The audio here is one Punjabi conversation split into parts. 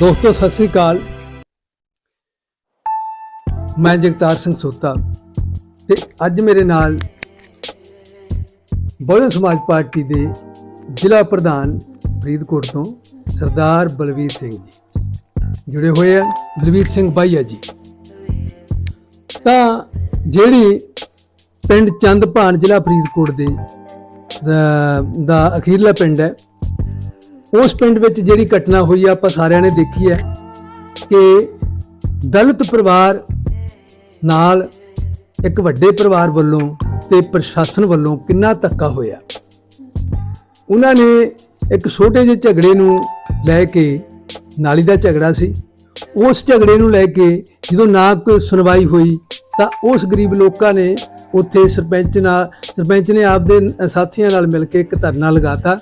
ਦੋਸਤੋ, ਸਤਿ ਸ੍ਰੀ ਅਕਾਲ। ਮੈਂ ਜਗਤਾਰ ਸਿੰਘ ਸੋਤਾ ਤੇ ਅੱਜ ਮੇਰੇ ਨਾਲ ਬਹੁਜਨ ਸਮਾਜ ਪਾਰਟੀ ਦੇ ਜ਼ਿਲ੍ਹਾ ਪ੍ਰਧਾਨ ਫਰੀਦਕੋਟ ਤੋਂ ਸਰਦਾਰ ਬਲਵੀਰ ਸਿੰਘ ਜੀ ਜੁੜੇ ਹੋਏ ਆ। ਬਲਵੀਰ ਸਿੰਘ ਬਾਈਆ ਜੀ। ਤਾਂ ਜਿਹੜੀ ਪਿੰਡ ਚੰਦਪਾਨ ਜ਼ਿਲ੍ਹਾ ਫਰੀਦਕੋਟ ਦੇ ਦਾ- ਦਾ ਅਖੀਰਲਾ ਪਿੰਡ ਹੈ ਉਸ ਪਿੰਡ ਵਿੱਚ ਜਿਹੜੀ ਘਟਨਾ ਹੋਈ ਆ, ਆਪਾਂ ਸਾਰਿਆਂ ਨੇ ਦੇਖੀ ਹੈ ਕਿ ਦਲਿਤ ਪਰਿਵਾਰ ਨਾਲ ਇੱਕ ਵੱਡੇ ਪਰਿਵਾਰ ਵੱਲੋਂ ਤੇ ਪ੍ਰਸ਼ਾਸਨ ਵੱਲੋਂ ਕਿੰਨਾ ਧੱਕਾ ਹੋਇਆ। ਉਹਨਾਂ ਨੇ ਇੱਕ ਛੋਟੇ ਜਿਹੇ ਝਗੜੇ ਨੂੰ ਲੈ ਕੇ, ਨਾਲੀ ਦਾ ਝਗੜਾ ਸੀ। ਉਸ ਝਗੜੇ ਨੂੰ ਲੈ ਕੇ ਜਦੋਂ ਨਾ ਕੋਈ ਸੁਣਵਾਈ ਹੋਈ, ਤਾਂ ਉਸ ਗਰੀਬ ਲੋਕਾਂ ਨੇ ਉੱਥੇ ਸਰਪੰਚ ਨਾਲ ਸਰਪੰਚ ਨੇ ਆਪਦੇ ਸਾਥੀਆਂ ਨਾਲ ਮਿਲ ਕੇ ਇੱਕ ਧਰਨਾ ਲਗਾਤਾ।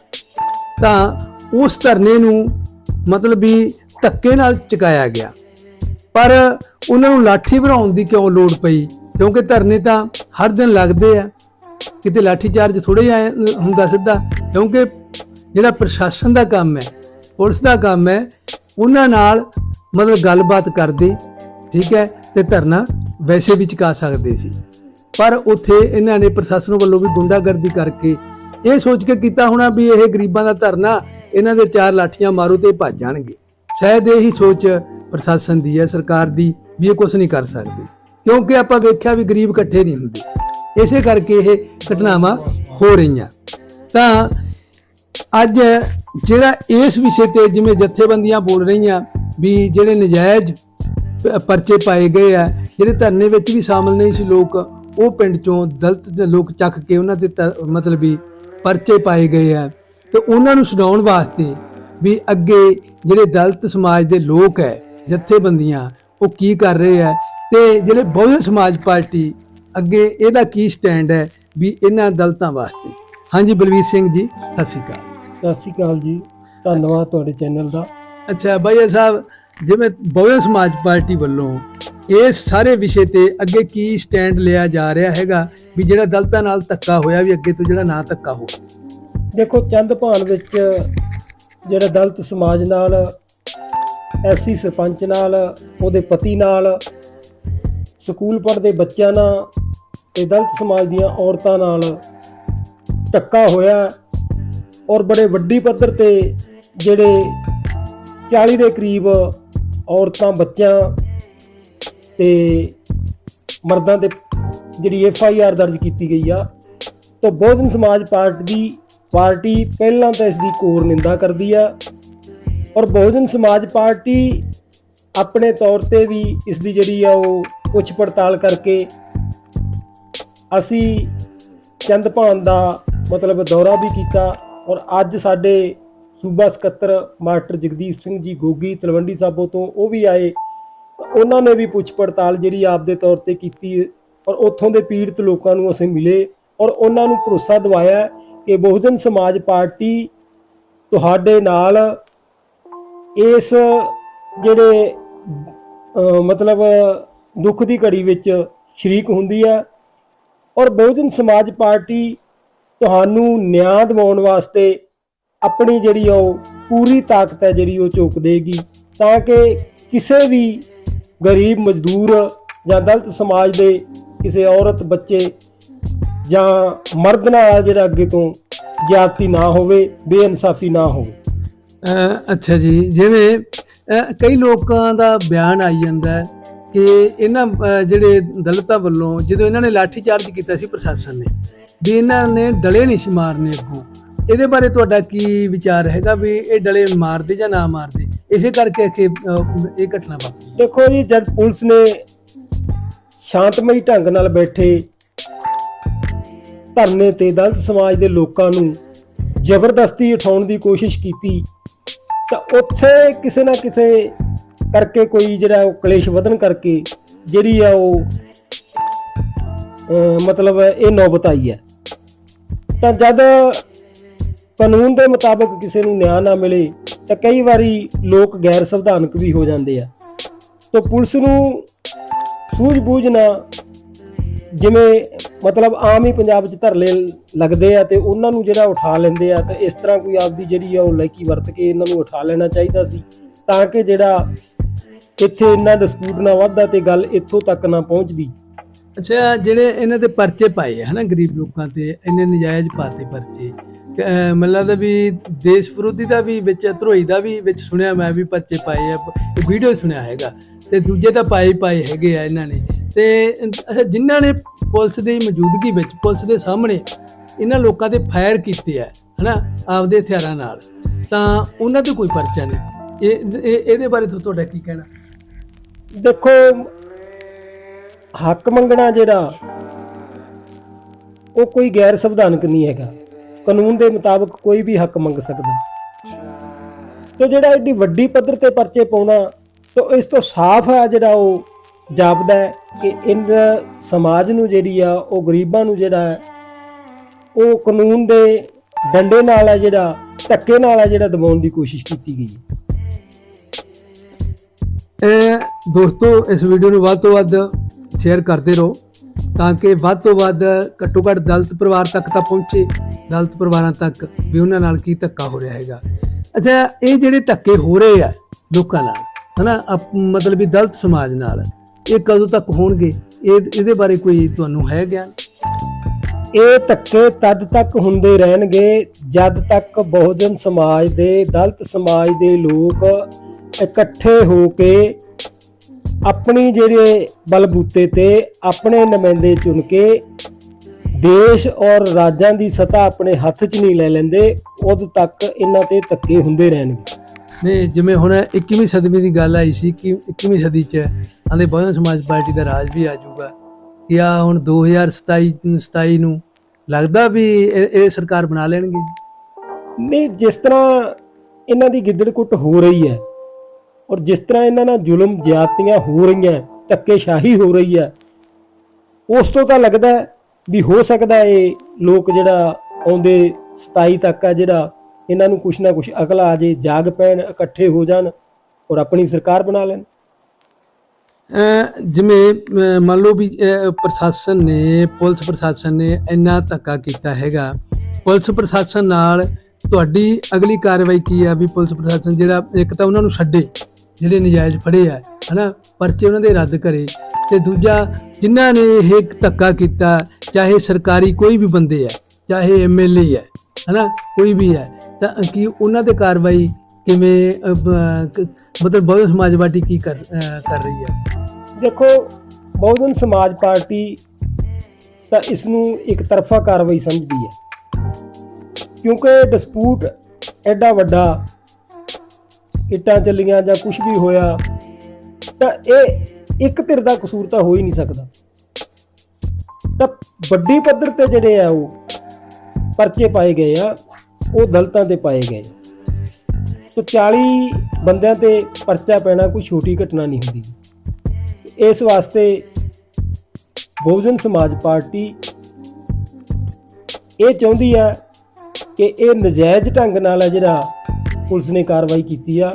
ਤਾਂ ਉਸ ਧਰਨੇ ਨੂੰ ਮਤਲਬ ਵੀ ਧੱਕੇ ਨਾਲ ਚੁਕਾਇਆ ਗਿਆ। ਪਰ ਉਹਨਾਂ ਨੂੰ ਲਾਠੀ ਬਣਾਉਣ ਦੀ ਕਿਉਂ ਲੋੜ ਪਈ? ਕਿਉਂਕਿ ਧਰਨੇ ਤਾਂ ਹਰ ਦਿਨ ਲੱਗਦੇ ਆ। ਕਿਤੇ ਲਾਠੀ ਚਾਰਜ ਥੋੜੇ ਆਏ ਹੁੰਦਾ ਸਿੱਧਾ। ਕਿਉਂਕਿ ਜਿਹੜਾ ਪ੍ਰਸ਼ਾਸਨ ਦਾ ਕੰਮ ਹੈ, ਪੁਲਿਸ ਦਾ ਕੰਮ ਹੈ, ਉਹਨਾਂ ਨਾਲ ਮਤਲਬ ਗੱਲਬਾਤ ਕਰਦੇ, ਠੀਕ ਹੈ, ਤੇ ਧਰਨਾ ਵੈਸੇ ਵੀ ਚੁਕਾ ਸਕਦੇ ਸੀ। ਪਰ ਉੱਥੇ ਇਹਨਾਂ ਨੇ ਪ੍ਰਸ਼ਾਸਨ ਵੱਲੋਂ ਵੀ ਗੁੰਡਾਗਰਦੀ ਕਰਕੇ ਇਹ ਸੋਚ ਕੇ ਕੀਤਾ ਹੋਣਾ ਵੀ ਇਹ ਗਰੀਬਾਂ ਦਾ ਧਰਨਾ, ਇਹਨਾਂ ਦੇ ਚਾਰ ਲਾਠੀਆਂ ਮਾਰੂ ਤੇ ਭੱਜ ਜਾਣਗੇ। ਸ਼ਾਇਦ ਇਹੀ ਸੋਚ ਪ੍ਰਸ਼ਾਸਨ ਦੀ ਹੈ, ਸਰਕਾਰ ਦੀ, ਵੀ ਇਹ ਕੁਝ ਨਹੀਂ ਕਰ ਸਕਦੇ। ਕਿਉਂਕਿ ਆਪਾਂ ਵੇਖਿਆ ਵੀ ਗਰੀਬ ਇਕੱਠੇ ਨਹੀਂ ਹੁੰਦੇ। ਇਸੇ ਕਰਕੇ ਇਹ ਘਟਨਾਵਾਂ ਹੋ ਰਹੀਆਂ। ਤਾਂ ਅੱਜ ਜਿਹੜਾ ਇਸ ਵਿਸ਼ੇ ਤੇ ਜਿਵੇਂ ਜਥੇਬੰਦੀਆਂ ਬੋਲ ਰਹੀਆਂ ਵੀ ਜਿਹੜੇ ਨਜਾਇਜ਼ ਪਰਚੇ ਪਾਏ ਗਏ ਆ, ਜਿਹੜੇ ਧਰਨੇ ਵਿੱਚ ਵੀ ਸ਼ਾਮਲ ਨਹੀਂ ਸੀ ਲੋਕ, ਉਹ ਪਿੰਡ ਚੋਂ ਦਲਤ ਲੋਕ ਚੱਕ ਕੇ ਉਹਨਾਂ ਦੇ ਤ- ਮਤਲਬ ਵੀ ਪਰਚੇ ਪਾਏ ਗਏ ਆ ਤੇ ਉਹਨਾਂ ਨੂੰ ਛਡਾਉਣ ਵਾਸਤੇ ਵੀ ਅੱਗੇ ਜਿਹੜੇ ਦਲਿਤ ਸਮਾਜ ਦੇ ਲੋਕ ਹੈ ਜਥੇਬੰਦੀਆਂ ਉਹ ਕੀ ਕਰ ਰਹੇ ਆ ਤੇ ਜਿਹੜੇ ਬਹੁਜਨ ਸਮਾਜ ਪਾਰਟੀ ਅੱਗੇ ਇਹਦਾ ਕੀ ਸਟੈਂਡ ਹੈ ਵੀ ਇਹਨਾਂ ਦਲਿਤਾਂ ਵਾਸਤੇ। ਹਾਂਜੀ ਬਲਵੀਰ ਸਿੰਘ ਜੀ ਸਤਿ ਸ਼੍ਰੀ ਅਕਾਲ। ਸਤਿ ਸ਼੍ਰੀ ਅਕਾਲ ਜੀ ਧੰਨਵਾਦ ਤੁਹਾਡੇ ਚੈਨਲ ਦਾ। ਅੱਛਾ ਬਾਈਆ ਸਾਹਿਬ ਜਿਵੇਂ ਬਹੁਜਨ ਸਮਾਜ ਪਾਰਟੀ ਵੱਲੋਂ ਇਸ ਸਾਰੇ ਵਿਸ਼ੇ ਤੇ ਅੱਗੇ ਕੀ ਸਟੈਂਡ ਲਿਆ ਜਾ ਰਿਹਾ ਹੈਗਾ ਵੀ ਜਿਹੜਾ ਦਲਤਾਂ ਨਾਲ ਧੱਕਾ ਹੋਇਆ ਵੀ ਅੱਗੇ ਤੋਂ ਜਿਹੜਾ ਨਾ ਧੱਕਾ ਹੋ ਦੇਖੋ, ਚੰਦ ਚੰਦਪਾਨ ਵਿੱਚ ਜਿਹੜਾ ਦਲਤ ਸਮਾਜ ਨਾਲ ਐਸੀ ਸਰਪੰਚ ਨਾਲ, ਉਹਦੇ ਪਤੀ ਨਾਲ, ਸਕੂਲ ਪੜ੍ਹਦੇ ਬੱਚਿਆਂ ਨਾਲ ਤੇ ਦਲਤ ਸਮਾਜ ਦੀਆਂ ਔਰਤਾਂ ਨਾਲ ਧੱਕਾ ਹੋਇਆ ਔਰ ਬੜੇ ਵੱਡੀ ਪੱਧਰ ਤੇ ਜਿਹੜੇ 40 ਦੇ ਕਰੀਬ ਔਰਤਾਂ, ਬੱਚਿਆਂ ਤੇ ਮਰਦਾਂ ਤੇ ਜਿਹੜੀ ਐਫ ਆਈ ਆਰ ਦਰਜ ਕੀਤੀ ਗਈ ਆ, ਤਾਂ ਬਹੁਜਨ ਸਮਾਜ ਪਾਰਟੀ ਦੀ ਪਾਰਟੀ ਪਹਿਲਾਂ ਤਾਂ ਇਸ ਦੀ ਕੋਰ ਨਿੰਦਾ ਕਰਦੀ ਆ ਔਰ ਬਹੁਜਨ ਸਮਾਜ ਪਾਰਟੀ ਆਪਣੇ ਤੌਰ ਤੇ ਵੀ ਇਸ ਦੀ ਜਿਹੜੀ ਆ ਉਹ ਪੁੱਛ ਪੜਤਾਲ ਕਰਕੇ ਅਸੀਂ ਚੰਦ ਭਾਨ ਦਾ ਮਤਲਬ ਦੌਰਾ ਵੀ ਕੀਤਾ ਔਰ ਅੱਜ ਸਾਡੇ ਸੂਬਾ ਸਕੱਤਰ ਮਾਸਟਰ ਜਗਦੀਪ ਸਿੰਘ ਜੀ ਗੋਗੀ ਤਲਵੰਡੀ ਸਾਬੋ ਤੋਂ ਉਹ ਵੀ ਆਏ। ਉਹਨਾਂ ਨੇ ਵੀ ਪੁੱਛ ਪੜਤਾਲ ਜਿਹੜੀ ਆਪਦੇ ਤੌਰ ਤੇ ਕੀਤੀ ਔਰ ਉੱਥੋਂ ਦੇ ਪੀੜਤ ਲੋਕਾਂ ਨੂੰ ਅਸੀਂ ਮਿਲੇ ਔਰ ਉਹਨਾਂ ਨੂੰ ਭਰੋਸਾ ਦਿਵਾਇਆ ਕਿ ਬਹੁਜਨ ਸਮਾਜ ਪਾਰਟੀ ਤੁਹਾਡੇ ਨਾਲ ਇਸ ਜਿਹੜੇ ਮਤਲਬ ਦੁੱਖ ਦੀ ਘੜੀ ਵਿੱਚ ਸ਼ਰੀਕ ਹੁੰਦੀ ਹੈ ਔਰ ਬਹੁਜਨ ਸਮਾਜ ਪਾਰਟੀ ਤੁਹਾਨੂੰ ਨਿਆਂ ਦਿਵਾਉਣ ਵਾਸਤੇ ਆਪਣੀ ਜਿਹੜੀ ਉਹ ਪੂਰੀ ਤਾਕਤ ਹੈ ਜਿਹੜੀ ਉਹ ਝੋਕ ਦੇਗੀ, ਤਾਂ ਕਿ ਕਿਸੇ ਵੀ ਗਰੀਬ ਮਜ਼ਦੂਰ ਜਾਂ ਦਲਿਤ ਸਮਾਜ ਦੇ ਕਿਸੇ ਔਰਤ, ਬੱਚੇ ਜਾਂ ਮਰਦ ਨਾਲ ਜਿਹੜਾ ਅੱਗੇ ਤੋਂ ਜਾਤੀ ਨਾ ਹੋਵੇ, ਬੇਇਨਸਾਫੀ ਨਾ ਹੋਵੇ। ਅੱਛਾ ਜੀ, ਜਿਵੇਂ ਕਈ ਲੋਕਾਂ ਦਾ ਬਿਆਨ ਆਈ ਜਾਂਦਾ ਕਿ ਇਹਨਾਂ ਜਿਹੜੇ ਦਲਿਤਾਂ ਵੱਲੋਂ ਜਦੋਂ ਇਹਨਾਂ ਨੇ ਲਾਠੀ ਚਾਰਜ ਕੀਤਾ ਸੀ ਪ੍ਰਸ਼ਾਸਨ ਨੇ, ਵੀ ਇਹਨਾਂ ਨੇ ਡਲੇ ਨਹੀਂ ਸੀ ਮਾਰਨੇ ਅੱਗੋਂ। ਇਹਦੇ ਬਾਰੇ ਤੁਹਾਡਾ ਕੀ ਵਿਚਾਰ ਹੈਗਾ ਵੀ ਇਹ ਡਲੇ ਮਾਰਦੇ ਜਾਂ ਨਾ ਮਾਰਦੇ? ਇਸੇ ਕਰਕੇ ਕਿ ਅਹ, ਇਹ ਘਟਨਾ ਵਾਪਰੀ। ਦੇਖੋ ਜੀ ਜਦ ਪੁਲਿਸ ਨੇ ਸ਼ਾਂਤਮਈ ਢੰਗ ਨਾਲ ਬੈਠੇ ਧਰਨੇ ਤੇ ਦਲਿਤ ਸਮਾਜ ਦੇ ਲੋਕਾਂ ਨੂੰ ਜ਼ਬਰਦਸਤੀ ਉਠਾਉਣ ਦੀ ਕੋਸ਼ਿਸ਼ ਕੀਤੀ ਤਾਂ ਉੱਥੇ ਕਿਸੇ ਨਾ ਕਿਸੇ ਕਰਕੇ ਕੋਈ ਜਿਹੜਾ ਉਹ ਕਲੇਸ਼ ਵਧਣ ਕਰਕੇ ਜਿਹੜੀ ਆ ਉਹ ਅਹ ਮਤਲਬ ਇਹ ਨੌਬਤ ਆਈ ਹੈ। ਤਾਂ ਜਦ ਕਾਨੂੰਨ ਦੇ ਮੁਤਾਬਕ ਕਿਸੇ ਨੂੰ ਨਿਆਂ ਨਾ ਮਿਲੇ ਤਾਂ ਕਈ ਵਾਰੀ ਲੋਕ ਗੈਰ ਸੰਵਿਧਾਨਕ ਵੀ ਹੋ ਜਾਂਦੇ ਆ। ਤਾਂ ਪੁਲਿਸ ਨੂੰ ਸੂਝ-ਬੂਝ ਨਾ ਜਿਵੇਂ ਮਤਲਬ ਆਮ ਹੀ ਪੰਜਾਬ 'ਚ ਧਰਲੇ ਲੱਗਦੇ ਆ ਤੇ ਉਹਨਾਂ ਨੂੰ ਜਿਹੜਾ ਉਠਾ ਲੈਂਦੇ ਆ, ਤੇ ਇਸ ਤਰ੍ਹਾਂ ਕੋਈ ਆਪਦੀ ਜਿਹੜੀ ਆ ਉਹ ਲੈਕੀ ਵਰਤ ਕੇ ਇਹਨਾਂ ਨੂੰ ਉਠਾ ਲੈਣਾ ਚਾਹੀਦਾ ਸੀ ਤਾਂ ਕਿ ਜਿਹੜਾ ਇੱਥੇ ਇੰਨਾ ਡਿਸਪਿਊਟ ਨਾ ਵੱਧਦਾ ਤੇ ਗੱਲ ਇੱਥੋਂ ਤੱਕ ਨਾ ਪਹੁੰਚਦੀ। ਅੱਛਾ, ਜਿਹੜੇ ਇਹਨਾਂ ਦੇ ਪਰਚੇ ਪਾਏ ਆ, ਹਨਾ, ਗਰੀਬ ਲੋਕਾਂ ਤੇ, ਇੰਨੇ ਨਜਾਇਜ਼ ਪਾਤੇ ਪਰਚੇ। ਕਿ, ਅਹ, ਵੀ ਦੇਸ਼ ਵਿਰੋਧੀ ਦਾ ਵੀ ਵਿੱਚ ਧਰੋਈ ਦਾ ਵੀ ਵਿੱਚ ਸੁਣਿਆ ਮੈਂ ਵੀ ਪਰਚੇ ਪਾਏ ਆ ਵੀਡੀਓ ਸੁਣਿਆ ਹੈਗਾ। ਤੇ ਦੂਜੇ ਤਾਂ ਪਾਏ ਪਾਏ ਹੈਗੇ ਆ ਇਹਨਾਂ ਨੇ। ਤੇ ਅੱਛਾ ਜਿਨ੍ਹਾਂ ਨੇ ਪੁਲਿਸ ਦੀ ਮੌਜੂਦਗੀ ਵਿੱਚ ਪੁਲਿਸ ਦੇ ਸਾਹਮਣੇ ਇਹਨਾਂ ਲੋਕਾਂ ਤੇ ਫਾਇਰ ਕੀਤੇ ਆ ਹਨਾ ਆਪਦੇ ਹਥਿਆਰਾਂ ਨਾਲ। ਤਾਂ ਉਹਨਾਂ ਤੇ ਕੋਈ ਪਰਚਾ ਨਹੀਂ। ਇਹ ਇਹ- ਇਹਦੇ ਬਾਰੇ ਤੁਹਾਡਾ ਕੀ ਕਹਿਣਾ? ਦੇਖੋ ਹੱਕ ਮੰਗਣਾ ਜਿਹੜਾ ਉਹ ਕੋਈ ਗੈਰ ਸੰਵਿਧਾਨਕ ਨਹੀਂ ਹੈਗਾ। ਕਾਨੂੰਨ ਦੇ ਮੁਤਾਬਕ ਕੋਈ ਵੀ ਹੱਕ ਮੰਗ ਸਕਦਾ। ਤੇ ਜਿਹੜਾ ਐਡੀ ਵੱਡੀ ਪੱਧਰ ਤੇ ਪਰਚੇ ਪਾਉਣਾ, ਤਾਂ ਇਸ ਤੋਂ ਸਾਫ਼ ਹੈ ਜਿਹੜਾ ਉਹ ਜਾਪਦਾ ਹੈ ਕਿ ਇਨ ਸਮਾਜ ਨੂੰ ਜਿਹੜੀ ਆ, ਉਹ ਗਰੀਬਾਂ ਨੂੰ ਜਿਹੜਾ ਹੈ, ਉਹ ਕਾਨੂੰਨ ਦੇ ਡੰਡੇ ਨਾਲ ਹੈ ਜਿਹੜਾ, ਧੱਕੇ ਨਾਲ ਹੈ ਜਿਹੜਾ ਦਬਾਉਣ ਦੀ ਕੋਸ਼ਿਸ਼ ਕੀਤੀ ਗਈ ਹੈ। ਇਹ ਦੋਸਤੋ, ਇਸ ਵੀਡੀਓ ਨੂੰ ਵੱਧ ਤੋਂ ਵੱਧ ਸ਼ੇਅਰ ਕਰਦੇ ਰਹੋ ਤਾਂ ਕਿ ਵੱਧ ਤੋਂ ਵੱਧ ਘੱਟੋ ਘੱਟ ਦਲਿਤ ਪਰਿਵਾਰ ਤੱਕ ਤਾਂ ਪਹੁੰਚੇ। ਦਲਿਤ ਪਰਿਵਾਰਾਂ ਤੱਕ ਵੀ ਉਹਨਾਂ ਨਾਲ ਕੀ ਧੱਕਾ ਹੋ ਰਿਹਾ ਹੈਗਾ। ਅੱਛਾ, ਇਹ ਜਿਹੜੇ ਧੱਕੇ ਹੋ ਰਹੇ ਆ ਲੋਕਾਂ ਨਾਲ, ਹਨਾ, ਅਪ- ਮਤਲਬ ਵੀ ਦਲਿਤ ਸਮਾਜ ਨਾਲ, ਇਹ ਕਦੋਂ ਤੱਕ ਹੋਣਗੇ? ਇਹ, ਇਹਦੇ ਬਾਰੇ ਕੋਈ ਤੁਹਾਨੂੰ ਹੈ ਗਿਆਨ? ਇਹ ਧੱਕੇ ਤਦ ਤੱਕ ਹੁੰਦੇ ਰਹਿਣਗੇ ਜਦ ਤੱਕ ਬਹੁਜਨ ਸਮਾਜ ਦੇ, ਦਲਿਤ ਸਮਾਜ ਦੇ ਲੋਕ ਇਕੱਠੇ ਹੋ ਕੇ ਆਪਣੀ ਜਿਹੜੇ ਬਲਬੂਤੇ ਤੇ ਆਪਣੇ ਨੁਮਾਇੰਦੇ ਚੁਣ ਕੇ ਦੇਸ਼ ਔਰ ਰਾਜਾਂ ਦੀ ਸਤਾ ਆਪਣੇ ਹੱਥ 'ਚ ਨਹੀਂ ਲੈ ਲੈਂਦੇ ਉਦ ਤੱਕ ਇਹਨਾਂ ਤੇ ਧੱਕੇ ਹੁੰਦੇ ਰਹਿਣਗੇ। ਨੇ ਜਿਵੇਂ ਹੁਣ 21ਵੀਂ ਸਦੀ ਦੀ ਗੱਲ ਆਈ ਸੀ ਕਿ 21ਵੀਂ ਸਦੀ ਚ ਆਂਦੇ ਬਹੁਜਨ ਸਮਾਜ ਪਾਰਟੀ ਦਾ ਰਾਜ ਵੀ ਆ ਜਾਊਗਾ। ਕਿ ਆ ਹੁਣ 2027 ਨੂੰ- 27 ਨੂੰ ਲੱਗਦਾ ਵੀ ਇਹ ਇਹ ਸਰਕਾਰ ਬਣਾ ਲੈਣਗੇ? ਨਹੀਂ ਜਿਸ ਤਰ੍ਹਾਂ ਇਹਨਾਂ ਦੀ ਗਿੱਦੜਕੁੱਟ ਹੋ ਰਹੀ ਹੈ ਔਰ ਜਿਸ ਤਰ੍ਹਾਂ ਇਹਨਾਂ ਨਾਲ ਜ਼ੁਲਮ ਜ਼ਿਆਦਤੀਆਂ ਹੋ ਰਹੀਆਂ ਧੱਕੇਸ਼ਾਹੀ ਹੋ ਰਹੀ ਹੈ ਉਸ ਤੋਂ ਤਾਂ ਲੱਗਦਾ ਵੀ ਹੋ ਸਕਦਾ ਇਹ ਲੋਕ ਜਿਹੜਾ ਆਉਂਦੇ 27 ਤੱਕ ਆ ਜਿਹੜਾ ਇਹਨਾਂ ਨੂੰ ਕੁਛ ਨਾ ਕੁਛ ਅਕਲ ਆ ਜੇ, ਜਾਗ ਪੈਣ, ਇਕੱਠੇ ਹੋ ਜਾਣ ਔਰ ਆਪਣੀ ਸਰਕਾਰ ਬਣਾ ਲੈਣ। ਜਿਵੇਂ ਮੰਨ ਲਓ ਵੀ ਪ੍ਰਸ਼ਾਸਨ ਨੇ, ਪੁਲਿਸ ਪ੍ਰਸ਼ਾਸਨ ਨੇ ਇੰਨਾ ਧੱਕਾ ਕੀਤਾ ਹੈਗਾ। ਪੁਲਿਸ ਪ੍ਰਸ਼ਾਸਨ ਨਾਲ ਤੁਹਾਡੀ ਅਗਲੀ ਕਾਰਵਾਈ ਕੀ ਆ ਵੀ ਪੁਲਿਸ ਪ੍ਰਸ਼ਾਸਨ ਜਿਹੜਾ, ਇੱਕ ਤਾਂ ਉਹਨਾਂ ਨੂੰ ਛੱਡੇ। ਜਿਹੜੇ ਨਜਾਇਜ਼ ਫੜੇ ਆ, ਹਨਾ? ਪਰਚੇ ਉਹਨਾਂ ਦੇ ਰੱਦ ਕਰੇ। ਤੇ ਦੂਜਾ, ਜਿਨ੍ਹਾਂ ਨੇ ਇਹ ਧੱਕਾ ਕੀਤਾ, ਚਾਹੇ ਸਰਕਾਰੀ ਕੋਈ ਵੀ ਬੰਦੇ ਆ, ਚਾਹੇ ਐਮਐਲਏ ਹੈ ਹਨਾ? ਕੋਈ ਵੀ ਹੈ ਤਾਂ ਕੀ ਉਹਨਾਂ ਤੇ ਕਾਰਵਾਈ ਕਿਵੇਂ ਮਤਲਬ ਬਹੁਜਨ ਸਮਾਜ ਪਾਰਟੀ ਕੀ ਕਰ ਕਰ ਰਹੀ ਹੈ ਦੇਖੋ, ਬਹੁਜਨ ਸਮਾਜ ਪਾਰਟੀ ਤਾਂ ਇਸ ਨੂੰ ਇੱਕ ਤਰਫਾ ਕਾਰਵਾਈ ਸਮਝਦੀ ਹੈ। ਕਿਉਂਕਿ ਡਿਸਪੂਟ ਐਡਾ ਵੱਡਾ ਇੱਟਾਂ ਚੱਲੀਆਂ ਜਾਂ ਕੁਝ ਵੀ ਹੋਇਆ, ਤਾਂ ਇਹ ਇੱਕ ਧਿਰ ਦਾ ਕਸੂਰ ਤਾਂ ਹੋ ਹੀ ਨਹੀਂ ਸਕਦਾ। ਤਾਂ ਵੱਡੀ ਪੱਧਰ ਤੇ ਜਿਹੜੇ ਆ ਉਹ ਪਰਚੇ ਪਾਏ ਗਏ ਆ, ਉਹ ਦਲਤਾਂ ਤੇ ਪਾਏ ਗਏ ਤੋ 40 ਬੰਦਿਆਂ ਤੇ ਪਰਚਾ ਪੈਣਾ ਕੋਈ ਛੋਟੀ ਘਟਨਾ ਨਹੀਂ ਹੁੰਦੀ। ਇਸ ਵਾਸਤੇ ਬਹੁਜਨ ਸਮਾਜ ਪਾਰਟੀ ਇਹ ਚਾਹੁੰਦੀ ਆ ਕਿ ਇਹ ਨਜਾਇਜ਼ ਢੰਗ ਨਾਲ ਹੈ ਜਿਹੜਾ ਪੁਲਿਸ ਨੇ ਕਾਰਵਾਈ ਕੀਤੀ ਆ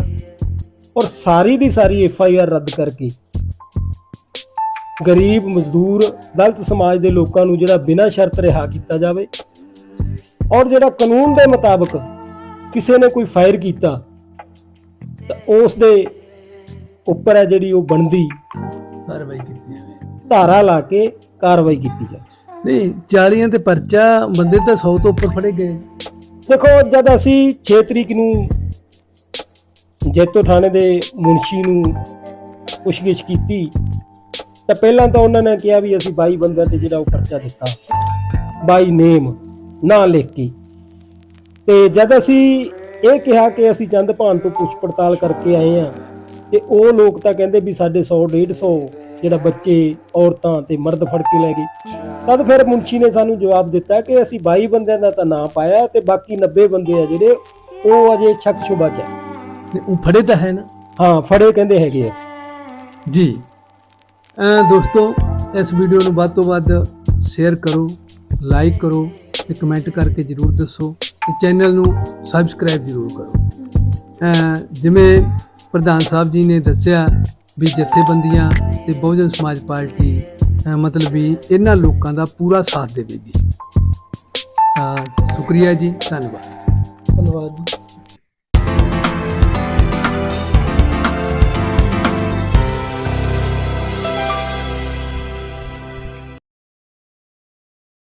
ਔਰ ਸਾਰੀ ਦੀ ਸਾਰੀ ਐਫ ਆਈ ਆਰ ਰੱਦ ਕਰਕੇ ਗਰੀਬ ਮਜ਼ਦੂਰ ਦਲਿਤ ਸਮਾਜ ਦੇ ਲੋਕਾਂ ਨੂੰ ਜਿਹੜਾ ਬਿਨਾਂ ਸ਼ਰਤ ਰਿਹਾ ਕੀਤਾ ਜਾਵੇ ਔਰ ਜਿਹੜਾ ਕਾਨੂੰਨ ਦੇ ਮੁਤਾਬਕ ਕਿਸੇ ਨੇ ਕੋਈ ਫਾਇਰ ਕੀਤਾ ਤਾਂ ਉਸ ਦੇ ਉੱਪਰ ਹੈ ਜਿਹੜੀ ਉਹ ਬਣਦੀ ਕਾਰਵਾਈ ਕੀਤੀ ਜਾਵੇ। ਧਾਰਾ ਲਾ ਕੇ ਕਾਰਵਾਈ ਕੀਤੀ ਜਾਵੇ। ਨਹੀਂ 40 ਤੇ ਪਰਚਾ ਬੰਦੇ ਤਾਂ 100 ਤੋਂ ਉੱਪਰ ਫੜੇ ਗਏ। ਦੇਖੋ ਜਦ ਅਸੀਂ 6 ਤਰੀਕ ਨੂੰ ਜੈਤੋ ਥਾਣੇ ਦੇ ਮੁਨਸ਼ੀ ਨੂੰ ਪੁੱਛਗਿੱਛ ਕੀਤੀ, ਤਾਂ ਪਹਿਲਾਂ ਤਾਂ ਉਹਨਾਂ ਨੇ ਕਿਹਾ ਵੀ ਅਸੀਂ 22 ਬੰਦਿਆਂ ਤੇ ਜਿਹੜਾ ਉਹ ਪਰਚਾ ਦਿੱਤਾ। ਬਾਈ ਨੇਮ, ਨਾਂ ਲਿਖ ਕੇ। ਤੇ ਜਦ ਅਸੀਂ ਇਹ ਕਿਹਾ ਕਿ ਅਸੀਂ ਚੰਦ ਭਾਨ ਤੋਂ ਪੁੱਛ ਪੜਤਾਲ ਕਰਕੇ ਆਏ ਆ ਤੇ ਉਹ ਲੋਕ ਤਾਂ ਕਹਿੰਦੇ ਵੀ ਸਾਡੇ 100 150 ਜਿਹੜਾ ਬੱਚੇ, ਔਰਤਾਂ ਤੇ ਮਰਦ ਫੜ ਕੇ ਲੈ ਗਏ। ਤਦ ਫਿਰ ਮੁਨਸ਼ੀ ਨੇ ਸਾਨੂੰ ਜਵਾਬ ਦਿੱਤਾ ਕਿ ਅਸੀਂ 22 ਬੰਦਿਆਂ ਦਾ ਤਾਂ ਨਾਂ ਪਾਇਆ ਤੇ ਬਾਕੀ 90 ਬੰਦੇ ਆ ਜਿਹੜੇ, ਉਹ ਅਜੇ ਸ਼ੱਕ ਸ਼ੁਬਾ ਚ ਹੈ ਨਹੀਂ, ਉਹ ਫੜੇ ਤਾਂ ਹੈ ਨਾ? ਹਾਂ ਫੜੇ ਕਹਿੰਦੇ ਹੈਗੇ ਅਸੀਂ ਜੀ। ਅਹ ਦੋਸਤੋ ਇਸ ਵੀਡੀਓ ਨੂੰ ਵੱਧ ਤੋਂ ਵੱਧ ਸ਼ੇਅਰ ਕਰੋ ਲਾਈਕ ਕਰੋ ਤੇ ਕਮੈਂਟ ਕਰਕੇ ਜਰੂਰ ਦੱਸੋ ਤੇ ਚੈਨਲ ਨੂੰ ਸਬਸਕ੍ਰਾਈਬ ਜਰੂਰ ਕਰੋ। ਜਿਵੇਂ ਪ੍ਰਧਾਨ ਸਾਹਿਬ ਜੀ ਨੇ ਦੱਸਿਆ ਵੀ ਜਥੇਬੰਦੀਆਂ ਤੇ ਬਹੁਜਨ ਸਮਾਜ ਪਾਰਟੀ ਮਤਲਬ ਵੀ ਇਹਨਾਂ ਲੋਕਾਂ ਦਾ ਪੂਰਾ ਸਾਥ ਦੇਵੇਗੀ। ਸ਼ੁਕਰੀਆ ਜੀ ਧੰਨਵਾਦ। ਧੰਨਵਾਦ।